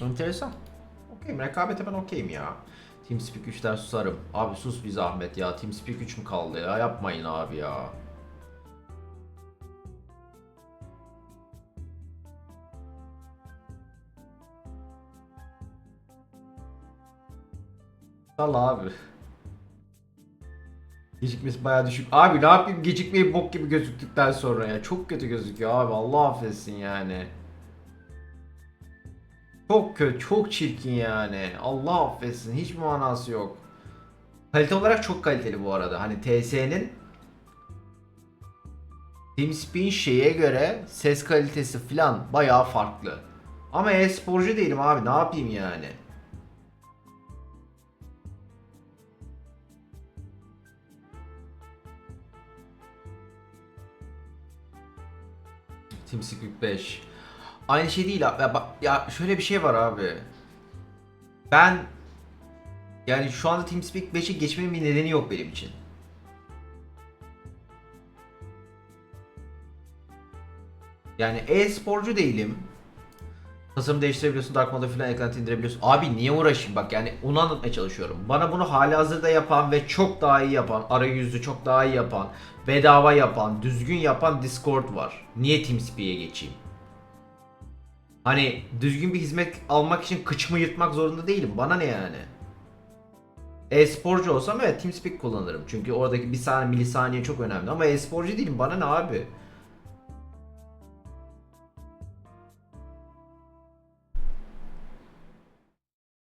Enteresan. Okeyim. Rekabete ben okeyim ya. TeamSpeak 3'ten susarım. Abi sus bir zahmet ya. TeamSpeak 3 mü kaldı ya? Yapmayın abi ya. Allah abi. Gecikmesi bayağı düşük. Abi ne yapayım gecikmeyi bok gibi gözüktükten sonra ya. Çok kötü gözüküyor abi. Allah affetsin yani. Çok kötü, çok çirkin yani. Allah affetsin. Hiç manası yok. Kalite olarak çok kaliteli bu arada. Hani TS'nin TeamSpeak'in şeye göre ses kalitesi falan bayağı farklı. Ama e-sporcu değilim abi. Ne yapayım yani? TeamSpeak 5. Aynı şey değil abi. Ya, ya şöyle bir şey var abi. Ben yani şu anda TeamSpeak 5'e geçmemin bir nedeni yok benim için. Yani e-sporcu değilim. Tasarım değiştirebiliyorsun, Dark Mode'u falan eklenti indirebiliyorsun. Abi niye uğraşayım bak yani onu anlatmaya çalışıyorum. Bana bunu hali hazırda yapan ve çok daha iyi yapan, arayüzü çok daha iyi yapan, bedava yapan, düzgün yapan Discord var. Niye TeamSpeak'e geçeyim? Hani düzgün bir hizmet almak için kıçımı yırtmak zorunda değilim. Bana ne yani? E-sporcu olsam evet TeamSpeak kullanırım. Çünkü oradaki bir saniye milisaniye çok önemli. Ama e-sporcu değilim. Bana ne abi?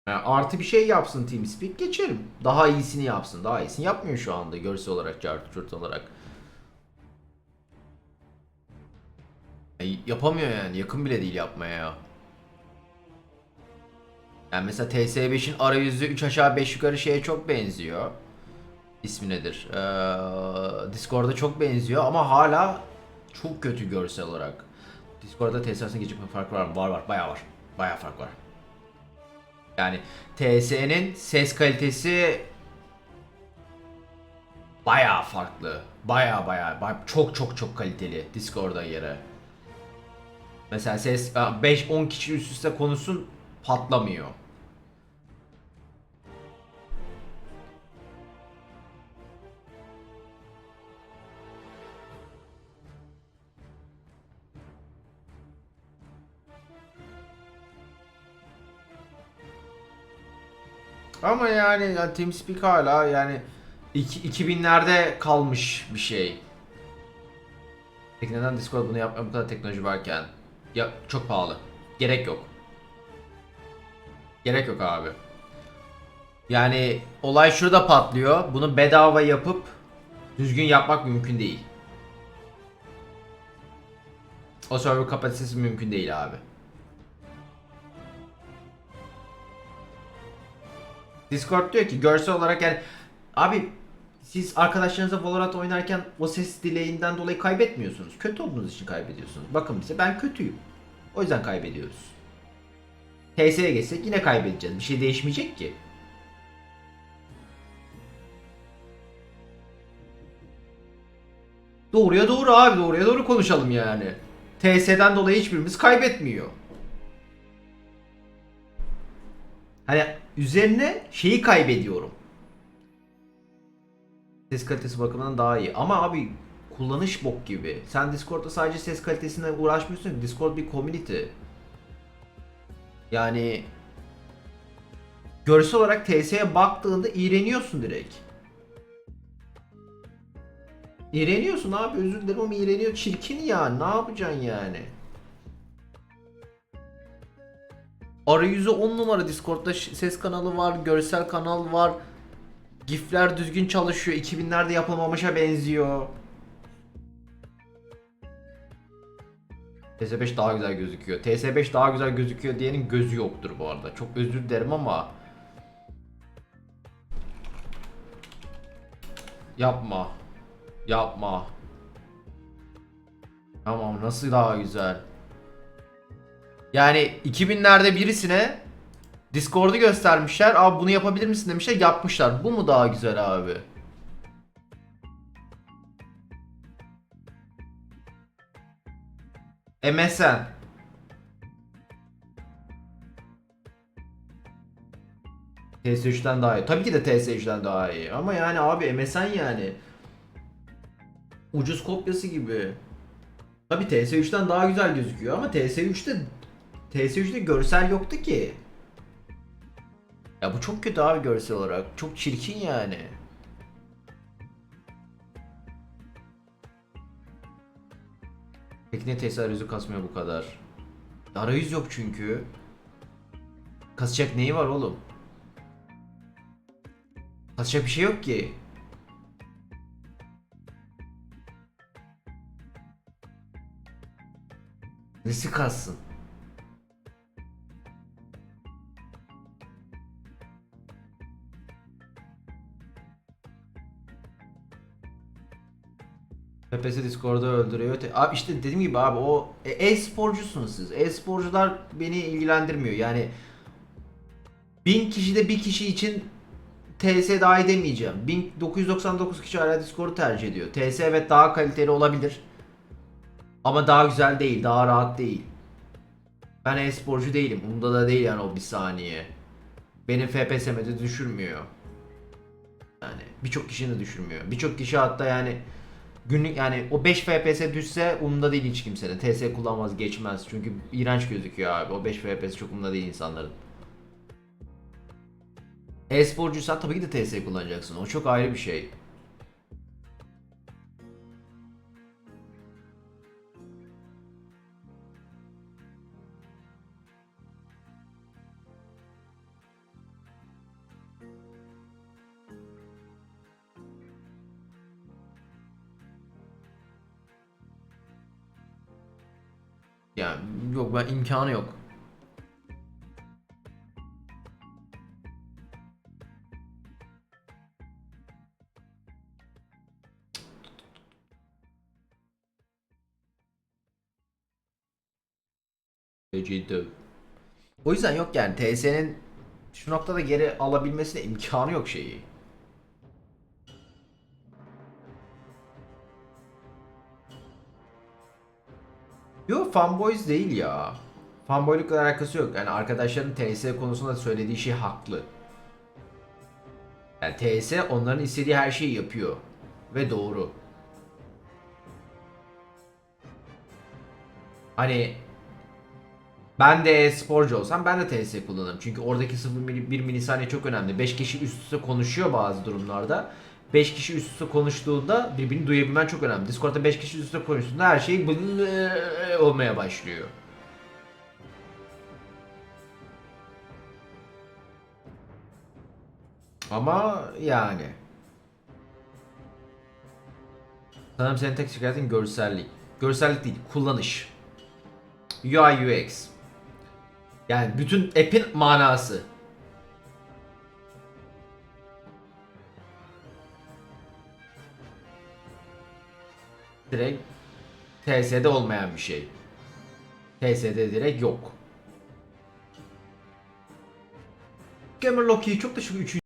Artı bir şey yapsın TeamSpeak geçerim. Daha iyisini yapsın. Daha iyisini yapmıyor şu anda görsel olarak, curt olarak. Ya yapamıyor yani. Yakın bile değil yapmaya ya. Yani mesela TS5'in arayüzü 3 aşağı 5 yukarı şeye çok benziyor. İsmi nedir? Ee, Discord'a çok benziyor ama hala çok kötü görsel olarak. Discord'da TS arasında gecikme farkı var mı? Var var. Bayağı var. Bayağı fark var. Yani TS'nin ses kalitesi bayağı farklı. Bayağı bayağı, bayağı çok çok çok kaliteli Discord'a göre. Mesela ses 5-10 kişi üst üste konuşsun patlamıyor. Ama yani ya TeamSpeak hala yani iki- 2000'lerde kalmış bir şey. Peki neden Discord bunu yapmıyor bu kadar teknoloji varken? Ya çok pahalı. Gerek yok. Gerek yok abi. Yani olay şurada patlıyor. Bunu bedava yapıp düzgün yapmak mümkün değil. O server kapasitesi mümkün değil abi. Discord diyor ki görsel olarak yani abi siz arkadaşlarınızla Valorant oynarken o ses dileğinden dolayı kaybetmiyorsunuz. Kötü olduğunuz için kaybediyorsunuz. Bakın bize ben kötüyüm. O yüzden kaybediyoruz. TS'ye geçsek yine kaybedeceğiz. Bir şey değişmeyecek ki. Doğruya doğru abi doğruya doğru konuşalım yani. TS'den dolayı hiçbirimiz kaybetmiyor. Hani üzerine şeyi kaybediyorum. Ses kalitesi bakımından daha iyi. Ama abi kullanış bok gibi. Sen Discord'da sadece ses kalitesine uğraşmıyorsun. Discord bir community. Yani görsel olarak TS'ye baktığında iğreniyorsun direkt. İğreniyorsun abi özür dilerim ama iğreniyor. Çirkin ya ne yapacaksın yani? Arayüzü 10 numara Discord'da ses kanalı var, görsel kanal var. GIF'ler düzgün çalışıyor. 2000'lerde yapılmamışa benziyor. TS5 daha güzel gözüküyor. TS5 daha güzel gözüküyor diyenin gözü yoktur bu arada. Çok özür dilerim ama Yapma. Yapma. Tamam nasıl daha güzel? Yani 2000'lerde birisine Discord'u göstermişler. Abi bunu yapabilir misin demişler. Yapmışlar. Bu mu daha güzel abi? MSN. TS3'ten daha iyi. Tabii ki de TS3'ten daha iyi. Ama yani abi MSN yani. Ucuz kopyası gibi. Tabii TS3'ten daha güzel gözüküyor ama TS3'te TS3'te görsel yoktu ki. Ya bu çok kötü abi görsel olarak. Çok çirkin yani. Peki ne TS arayüzü kasmıyor bu kadar? Arayüz yok çünkü. Kasacak neyi var oğlum? Kasacak bir şey yok ki. Nesi kassın? PPS Discord'u öldürüyor. Abi işte dediğim gibi abi o e- e-sporcusunuz siz. E-sporcular beni ilgilendirmiyor. Yani bin kişide bir kişi için TS dahil demeyeceğim. 1999 kişi hala Discord'u tercih ediyor. TS evet daha kaliteli olabilir. Ama daha güzel değil, daha rahat değil. Ben e-sporcu değilim. Umda da değil yani o bir saniye. Benim FPS'me de düşürmüyor. Yani birçok kişinin de düşürmüyor. Birçok kişi hatta yani günlük yani o 5 FPS düşse umda değil hiç kimsenin. TS kullanmaz geçmez. Çünkü iğrenç gözüküyor abi. O 5 FPS çok umda değil insanların. E-sporcuysan tabii ki de TS kullanacaksın. O çok ayrı bir şey. Yani yok ben imkanı yok. Ciddi. O yüzden yok yani TS'nin şu noktada geri alabilmesine imkanı yok şeyi. Yok fanboys değil ya. Fanboylukla alakası yok. Yani arkadaşların TS konusunda söylediği şey haklı. Yani TS onların istediği her şeyi yapıyor. Ve doğru. Hani ben de sporcu olsam ben de TS kullanırım. Çünkü oradaki 0.1 milisaniye çok önemli. 5 kişi üst üste konuşuyor bazı durumlarda. 5 kişi üst üste konuştuğunda birbirini duyabilmen çok önemli. Discord'da 5 kişi üst üste konuştuğunda her şey bıı- olmaya başlıyor. Ama yani. Sanırım senin tek şikayetin görsellik. Görsellik değil, kullanış. UI UX. Yani bütün app'in manası. Direkt TS'de olmayan bir şey. TS'de direkt yok. Gamer Loki'yi çok şu 3.